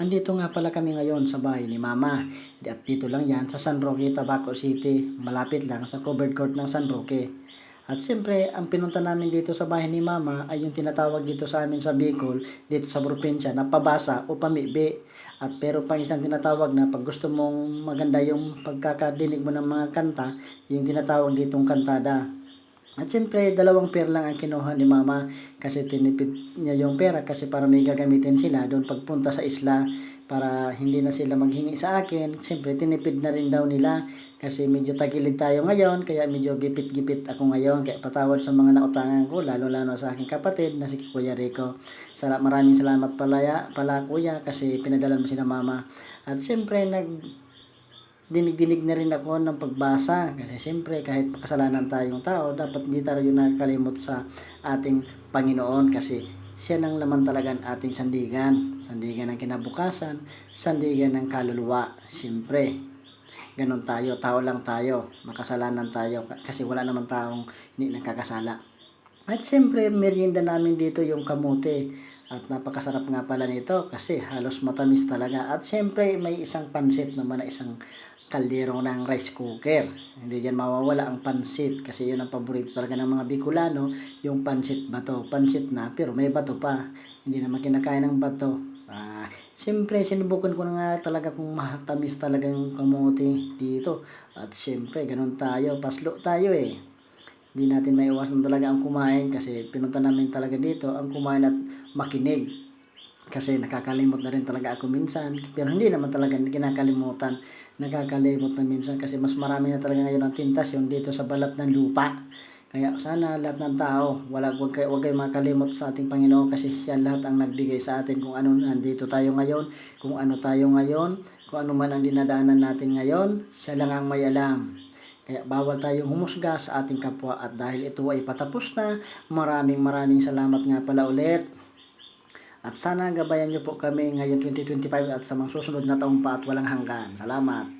Andito nga pala kami ngayon sa bahay ni Mama. At dito lang yan sa San Roque, Tabaco City. Malapit lang sa covered court ng San Roque. At siyempre, ang pinunta namin dito sa bahay ni Mama ay yung tinatawag dito sa amin sa Bicol, dito sa probinsya, na pabasa o pamibi. At pero pang isang tinatawag na pag gusto mong maganda yung pagkakadinig mo ng mga kanta, yung tinatawag ditong kantada. At siyempre, dalawang pera lang ang kinuha ni mama kasi tinipid niya yung pera kasi para may gagamitin sila doon pagpunta sa isla para hindi na sila maghingi sa akin. Siyempre, tinipid na rin daw nila kasi medyo tagilid tayo ngayon kaya medyo gipit-gipit ako ngayon kaya patawad sa mga nautangan ko lalo-lalo sa aking kapatid na si Kuya Rico. Sala, maraming salamat pala, pala kuya kasi pinadala mo si mama. At siyempre, nag dinig-dinig na rin ako ng pagbasa. Kasi siyempre kahit makasalanan tayong tao dapat hindi tayo nakakalimot sa ating Panginoon. Kasi siya nang laman talaga ang ating sandigan. Sandigan ng kinabukasan sandigan ng kaluluwa. Siyempre ganon tayo. Tao lang tayo. Makasalanan tayo. Kasi wala naman taong hindi nakakasala at siyempre merienda namin dito yung kamote. At napakasarap nga pala nito kasi halos matamis talaga. At siyempre may isang pansit naman na isang kaldero ng rice cooker. Hindi yan mawawala ang pansit kasi yun ang paborito talaga ng mga Bicolano, yung pansit bato. Pansit na pero may bato pa. Hindi naman kinakain ng bato. Ah, siyempre sinubukan ko na nga talaga kung matamis talaga yung kamote dito. At siyempre ganun tayo, paslo tayo eh hindi natin maiwasan talaga ang kumain kasi pinunta namin talaga dito ang kumain at makinig kasi nakakalimot na rin talaga ako minsan. Pero hindi naman talaga kinakalimutan. Nakakalimot na minsan kasi mas marami na talaga ngayon ang tentasyon dito sa balat ng lupa. Kaya sana lahat ng tao wala wag kayo wag kayo makalimot sa ating Panginoon kasi siya lahat ang nagbigay sa atin kung ano nandito tayo ngayon kung ano tayo ngayon kung ano man ang dinadaanan natin ngayon siya lang ang may alam. Kaya bawal tayong humusga sa ating kapwa at dahil ito ay patapos na, maraming maraming salamat nga pala ulit. At sana gabayan niyo po kami ngayon 2025 at sa mga susunod na taong pa at walang hanggan. Salamat.